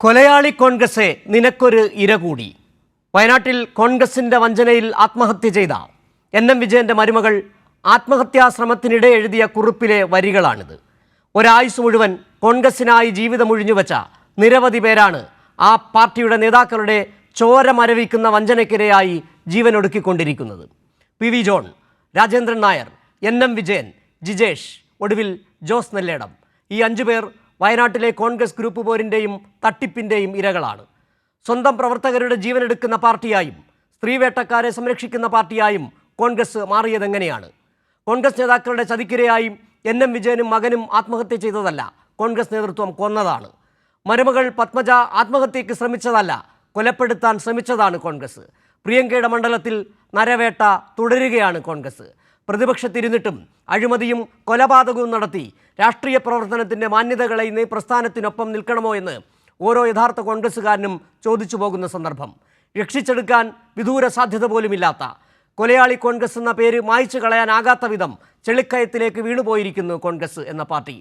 കൊലയാളി കോൺഗ്രസെ നിനക്കൊരു ഇര കൂടി. വയനാട്ടിൽ കോൺഗ്രസിന്റെ വഞ്ചനയിൽ ആത്മഹത്യ ചെയ്ത എൻ എം വിജയന്റെ മരുമകൾ ആത്മഹത്യാശ്രമത്തിനിടെ എഴുതിയ കുറിപ്പിലെ വരികളാണിത്. ഒരായുസ് മുഴുവൻ കോൺഗ്രസിനായി ജീവിതമൊഴിഞ്ഞു വെച്ച നിരവധി പേരാണ് ആ പാർട്ടിയുടെ നേതാക്കളുടെ ചോര മരവിക്കുന്ന വഞ്ചനയ്ക്കിരയായി ജീവനൊടുക്കിക്കൊണ്ടിരിക്കുന്നത്. P V John Rajendran Nair N M Vijayan Jijesh ഒടുവിൽ ജോസ് നെല്ലേടം. ഈ അഞ്ചു പേർ വയനാട്ടിലെ കോൺഗ്രസ് ഗ്രൂപ്പ് പോരിന്റെയും തട്ടിപ്പിന്റെയും ഇരകളാണ്. സ്വന്തം പ്രവർത്തകരുടെ ജീവനെടുക്കുന്ന പാർട്ടിയായും സ്ത്രീവേട്ടക്കാരെ സംരക്ഷിക്കുന്ന പാർട്ടിയായും കോൺഗ്രസ് മാറിയതെങ്ങനെയാണ്? കോൺഗ്രസ് നേതാക്കളുടെ ചതിക്കിരയായും എൻ എം വിജയനും മകനും ആത്മഹത്യ ചെയ്തതല്ല കോൺഗ്രസ് നേതൃത്വം കൊന്നതാണ്. മരുമകൾ പത്മജ ആത്മഹത്യയ്ക്ക് ശ്രമിച്ചതല്ല കൊലപ്പെടുത്താൻ ശ്രമിച്ചതാണ് കോൺഗ്രസ്. പ്രിയങ്കയുടെ മണ്ഡലത്തിൽ നരവേട്ട തുടരുകയാണ് കോൺഗ്രസ്. പ്രതിപക്ഷത്തിരുന്നിട്ടും അഴിമതിയും കൊലപാതകവും നടത്തി രാഷ്ട്രീയ പ്രവർത്തനത്തിന്റെ മാന്യതകളെ ഇന്ന് പ്രസ്ഥാനത്തിനൊപ്പം നിൽക്കണമോ എന്ന് ഓരോ യഥാർത്ഥ കോൺഗ്രസ്സുകാരനും ചോദിച്ചു പോകുന്ന സന്ദർഭം. രക്ഷിച്ചെടുക്കാൻ വിദൂര സാധ്യത പോലുമില്ലാത്ത കൊലയാളി കോൺഗ്രസ് എന്ന പേര് മായ്ച്ചു കളയാനാകാത്ത വിധം ചെളിക്കയത്തിലേക്ക് വീണുപോയിരിക്കുന്നു കോൺഗ്രസ് എന്ന പാർട്ടി.